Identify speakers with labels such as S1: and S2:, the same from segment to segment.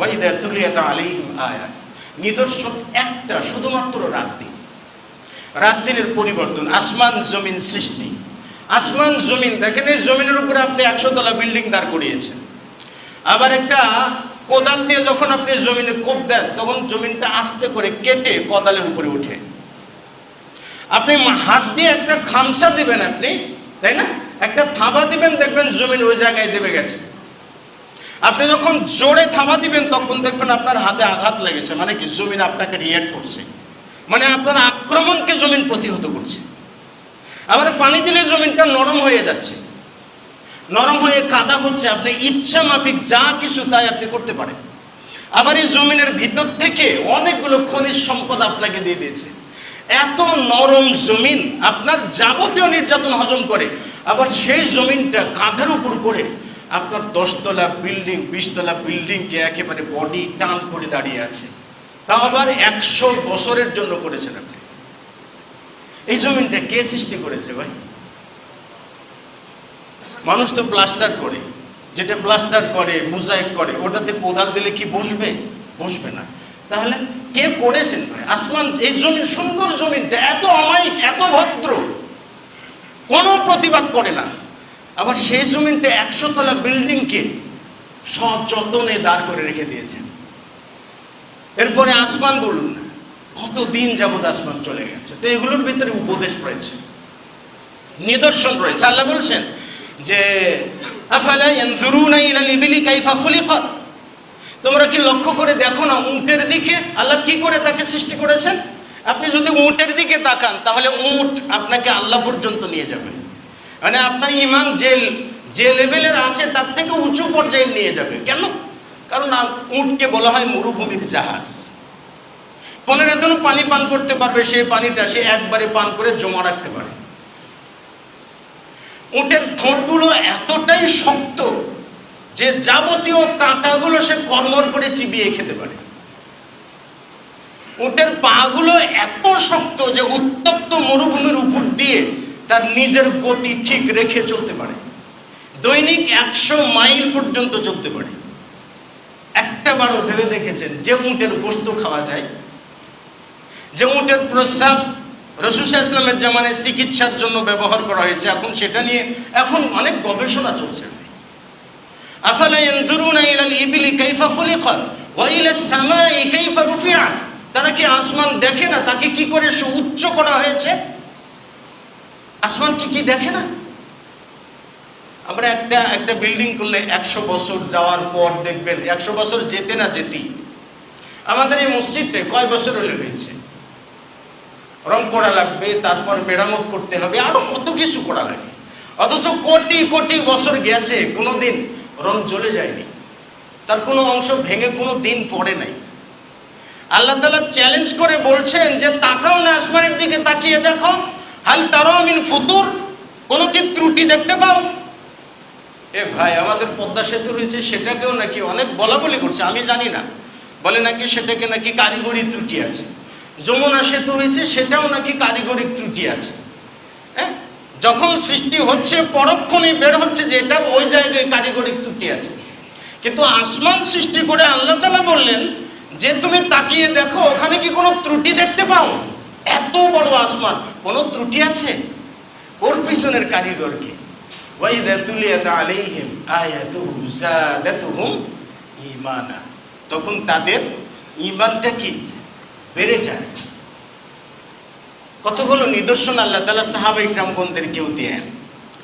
S1: ওয়াইদা তুলিয়াত আলাইহিম আয়াত। নিদর্শন একটা, শুধুমাত্র রাত দিন। রাত দিনের পরিবর্তন, আসমান জমিন সৃষ্টি। আসমান জমিন, দেখেন এই জমিনের উপরে আপনি একশো তলা বিল্ডিং দাঁড় করিয়েছেন। আবার একটা কোদাল দিয়ে যখন আপনি জমিনে কোপ দেন, তখন জমিনটা আস্তে করে কেটে কোদালের উপরে উঠে। আপনি হাত দিয়ে একটা খামসা দিবেন আপনি, তাই না? একটা থাবা দিবেন, দেখবেন জমিন ওই জায়গায় দেবে গেছে। আপনি যখন জোরে থাবা দিবেন, তখন দেখবেন আপনার হাতে আঘাত লেগেছে মানে কি, জমিন আপনাকে রিয়েক্ট করছে। মানে আপনার আক্রমণকে জমিন প্রতিহত করছে। আবার পানি দিলে জমিনটা নরম হয়ে যাচ্ছে। নরম হয়ে কাদা হচ্ছে, আপনি ইচ্ছা মাফিক যা কিছু তাই আপনি করতে পারেন। আবার এই জমিনের ভিতর থেকে অনেকগুলো খনিজ সম্পদ আপনাকে দিয়ে দিয়েছে। এত নরম জমিন, আপনার যাবতীয় নির্যাতন হজম করে, আবার সেই জমিনটা কাঁধের উপর করে আপনার দশতলা বিল্ডিং, বিশতলা বিল্ডিংকে একেবারে বডি টান করে দাঁড়িয়ে আছে তাও আবার একশো বছরের জন্য করেছেন আপনি। এই জমিনটা কে সৃষ্টি করেছে ভাই? মানুষ তো প্লাস্টার করে, যেটা প্লাস্টার করে, মোজাইক করে, ওটাতে কোদাল দিলে কি বসবে? বসবে না। তাহলে কে করেছেন ভাই? আসমান, এই জমিন সুন্দর জমিনটা এত অমায়িক, এত ভদ্র, কোনো প্রতিবাদ করে না। আবার সেই জমিনটা একশো তলা বিল্ডিংকে সযতনে দাঁড় করে রেখে দিয়েছেন। এরপরে আসমান বলুন না কত দিন যাবৎ আসমান চলে গেছে? তো এগুলোর ভিতরে উপদেশ রয়েছে, নিদর্শন রয়েছে। আল্লাহ বলছেন যে তোমরা কি লক্ষ্য করে দেখো না উটের দিকে? আল্লাহ কি করে তাকে সৃষ্টি করেছেন? আপনি যদি উটের দিকে তাকান, তাহলে উট আপনাকে আল্লাহ পর্যন্ত নিয়ে যাবে। মানে আপনার ইমান যে যে লেভেলের আছে, তার থেকে উঁচু পর্যায়ে নিয়ে যাবে। কেন? কারণ উটকে বলা হয় মরুভূমির জাহাজ। পনেরো দিন পানি পান করতে পারবে সেই পানিটা সে একবারে পান করে জমা রাখতে পারে। উটের ঠোঁটগুলো এতটাই শক্ত যে যাবতীয় কাঁটাগুলো সে কর্মর করে চিবিয়ে খেতে পারে। উটের পাগুলো এত শক্ত যে উত্তপ্ত মরুভূমির উপর দিয়ে তার নিজের গতি ঠিক রেখে চলতে পারে। দৈনিক একশো মাইল পর্যন্ত চলতে পারে। একটা বারও ভেবে দেখেছেন, যে উটের গোস্ত খাওয়া যায়? যে উটের প্রস্রাব রসুসা ইসলামের জামানে চিকিৎসার জন্য ব্যবহার করা হয়েছে, এখন সেটা নিয়ে এখন অনেক গবেষণা চলছে। তারা কি আসমান দেখে না, তাকে কি করে উচ্চ করা আসমান কি কি দেখে না? আমরা একটা একটা বিল্ডিং করলে একশো বছর যাওয়ার পর দেখবেন, একশো বছর যেতে না যেতেই আমাদের এই মসজিদটা কয় বছর হলে হয়েছে? রং করা লাগবে, তারপর মেরামত করতে হবে, আরও কত কিছু করা লাগে। অথচ কোটি কোটি বছর গেছে কোনো দিন রং চলে যায়নি। তার কোনো অংশ ভেঙে কোনো দিন পড়ে নাই। আল্লাহ তালা চ্যালেঞ্জ করে বলছেন যে তাকাও না আসমানের দিকে তাকিয়ে দেখো হাল তারও আমিন ফুতুর, কোনো কি ত্রুটি দেখতে পাও? এ ভাই, আমাদের পদ্মা সেতু হয়েছে সেটাকেও নাকি অনেক বলা বলি করছে, আমি জানি না। বলে নাকি সেটাকে নাকি কারিগরি ত্রুটি আছে। যমুনা সেতু হয়েছে, সেটাও নাকি কারিগরি ত্রুটি আছে। হ্যাঁ? যখন সৃষ্টি হচ্ছে পরক্ষণেই বের হচ্ছে যে এটার ওই জায়গায় কারিগরি ত্রুটি আছে। কিন্তু আসমান সৃষ্টি করে আল্লাহ তালা বললেন, যে তুমি তাকিয়ে দেখো, ওখানে কি কোনো ত্রুটি দেখতে পাও? এত বড় আসমান, কোনো ত্রুটি আছে? ওর পিছনের কারিগরকে। ঈমানা। তখন তাদের ইমানটা কি? বেড়ে যায়। কতগুলো নিদর্শন আল্লাহ তাআলা সাহাবা কেউ দেন।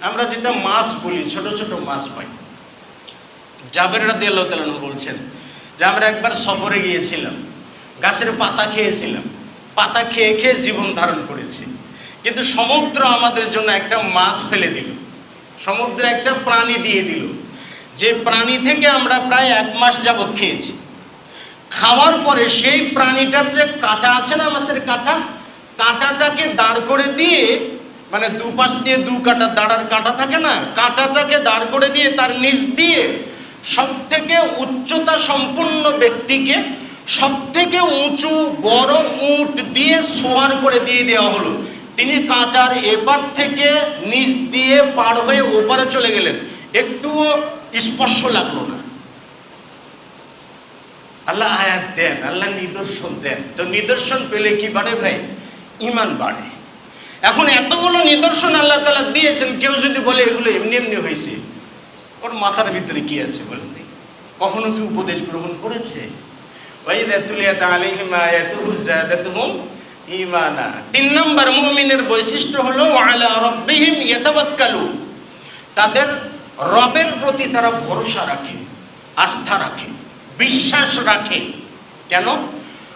S1: আমরা যেটা মাছ বলি, ছোট ছোট মাছ পাই। জাবের রাদিয়াল্লাহু তাআলা আনহু বলছেন যে, আমরা একবার সফরে গিয়েছিলাম, গাছের পাতা খেয়েছিলাম। পাতা খেয়ে খেয়ে জীবন ধারণ করেছি। কিন্তু সমুদ্র আমাদের জন্য একটা মাছ ফেলে দিল। সমুদ্রে একটা প্রাণী দিয়ে দিল। যে প্রাণী থেকে আমরা প্রায় এক মাস যাবৎ খেয়েছি। খাওয়ার পরে সেই প্রাণীটার যে কাঁটা আছে না মাছের কাঁটা, কাঁটাটাকে দাঁড় করে দিয়ে মানে দুপাশ দিয়ে দু কাঁটা, দাঁড়ার কাঁটা থাকে না, কাঁটাটাকে দাঁড় করে দিয়ে তার নিচ দিয়ে সব থেকে উচ্চতা সম্পন্ন ব্যক্তিকে সব থেকে উঁচু, বড় উঁট দিয়ে সোয়ার করে দিয়ে দেওয়া হলো। তিনি কাঁটার এপার থেকে নিচ দিয়ে পার হয়ে ওপারে চলে গেলেন। একটুও স্পর্শ লাগল না। আল্লাহ আয়াত দেন, আল্লাহ নিদর্শন দেন। তো নিদর্শন পেলে কি বাড়ে ভাই? ইমান বাড়ে। এখন এতগুলো নিদর্শন আল্লাহ তালা দিয়েছেন, কেউ যদি বলে এগুলো এমনি এমনি হয়েছে, ওর মাথার ভিতরে কি আছে দেখি? কখনো কি উপদেশ গ্রহণ করেছে? ওয়াইদা তুলিয়াত আলাইহিম আয়াতুহু যাদাতুহুম ঈমানা। তিন নম্বর মুমিনের বৈশিষ্ট্য হলো আলা রাব্বিহিম ইয়াতাওয়াক্কালুন তাদের রবের প্রতি তারা ভরসা রাখে, আস্থা রাখে, বিশ্বাস রাখে। কেন?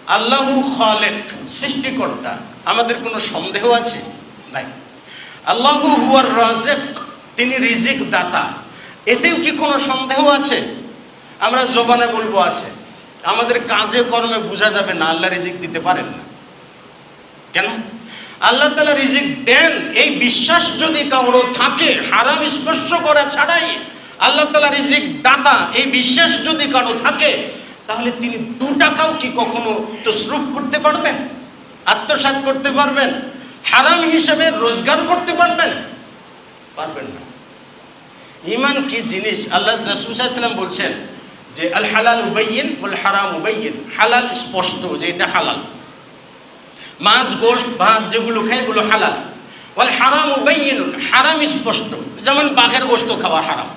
S1: আল্লাহু খালেক, সৃষ্টিকর্তা। আমাদের কোনো সন্দেহ আছে? নাই। আল্লাহু হুয়ার রাজেক তিনি রিজিক দাতা। এতেও কি কোনো সন্দেহ আছে? আমরা জবানে বলব আছে। আমাদের কাজে কর্মে বোঝা যাবে না, আল্লাহ রিজিক দিতে পারেন না। কেন? আল্লাহ তালা রিজিক দেন, এই বিশ্বাস যদি কারও থাকে, হারাম স্পর্শ করা ছাড়াই আল্লাহ তালা রিজিক দাতা, এই বিশ্বাস যদি কারও থাকে, তাহলে তিনি দু টাকাও কি কখনো তসরুপ করতে পারবেন? আত্মসাৎ করতে পারবেন? হারাম হিসেবে রোজগার করতে পারবেন? পারবেন না। ইমান কি জিনিস? আল্লাহ রসুলাম বলছেন যে আল হালাল উবাইয়েন বল হারাম উবাইয়েন। হালাল স্পষ্ট যে এটা হালাল। মাছ গোশত ভাত যেগুলো খায় এগুলো হালাল। বল হারাম উবাইয়েনুন হারাম স্পষ্ট। যেমন বাঘের গোশত খাওয়া হারাম,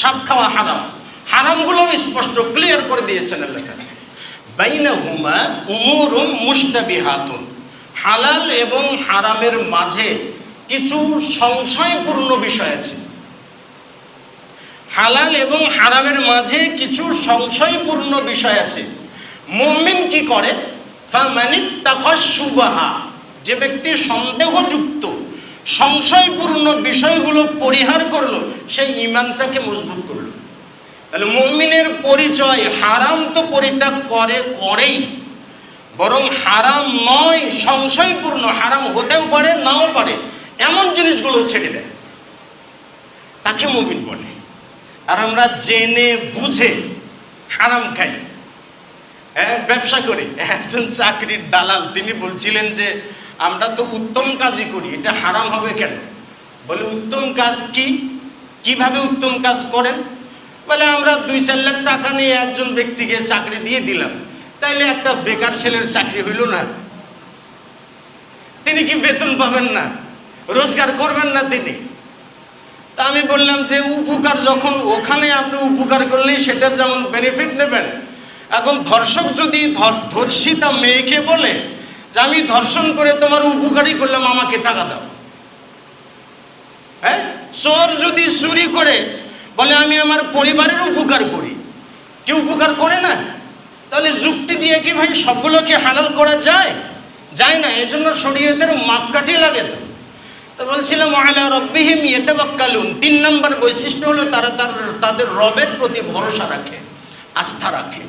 S1: সাপ খাওয়া হারাম। হারামগুলো স্পষ্ট ক্লিয়ার করে দিয়েছেন আল্লাহ বাইনা হুমা উমুরুম মুস্তাবিহাতুন হালাল এবং হারামের মাঝে কিছু সংশয়পূর্ণ বিষয় আছে। হালাল এবং হারামের মাঝে কিছু সংশয়পূর্ণ বিষয় আছে। মুমিন কি করে? তাকাসুবাহা যে ব্যক্তি সন্দেহযুক্ত, সংশয়পূর্ণ বিষয়গুলো পরিহার করল সেই ইমানটাকে মজবুত করল। তাহলে মুমিনের পরিচয় হারাম তো পরিত্যাগ করে, করেই। বরং হারাম নয়, সংশয়পূর্ণ, হারাম হতেও পারে, নাও পারে, এমন জিনিসগুলো ছেড়ে দেয়। তাকে মুমিন বলে। আর আমরা জেনে বুঝে হারাম খাই। হ্যাঁ ব্যবসা করি। একজন চাকরির দালাল, তিনি বলছিলেন যে, আমরা তো উত্তম কাজই করি, এটা হারাম হবে কেন? বলে, উত্তম কাজ কি? কীভাবে উত্তম কাজ করেন? বলে, আমরা দুই চার লাখ টাকা নিয়ে একজন ব্যক্তিকে চাকরি দিয়ে দিলাম। তাইলে একটা বেকার ছেলের চাকরি হইল না। তিনি কি বেতন পাবেন না? রোজগার করবেন না তিনি? তা আমি বললাম যে উপকার যখন ওখানে আপনি উপকার করলেই সেটার যেমন বেনিফিট নেবেন। এখন ধর্ষক যদি ধর- ধর্ষিতা মেয়েকে বলে যে আমি ধর্ষণ করে তোমার উপকারই করলাম, আমাকে টাকা দাও। হ্যাঁ? চোর যদি চুরি করে, বলে আমি আমার পরিবারের উপকার করি কি উপকার করে না? তাহলে যুক্তি দিয়ে কি ভাই সবগুলোকে হালাল করা যায়? যায় না, এজন্য শরীয়তের মাপকাঠি লাগে তো। তো বলছিলাম ইয়েতেবাক্কালুন তিন নম্বর বৈশিষ্ট্য হলো তারা তার, তাদের রবের প্রতি ভরসা রাখে, আস্থা রাখে।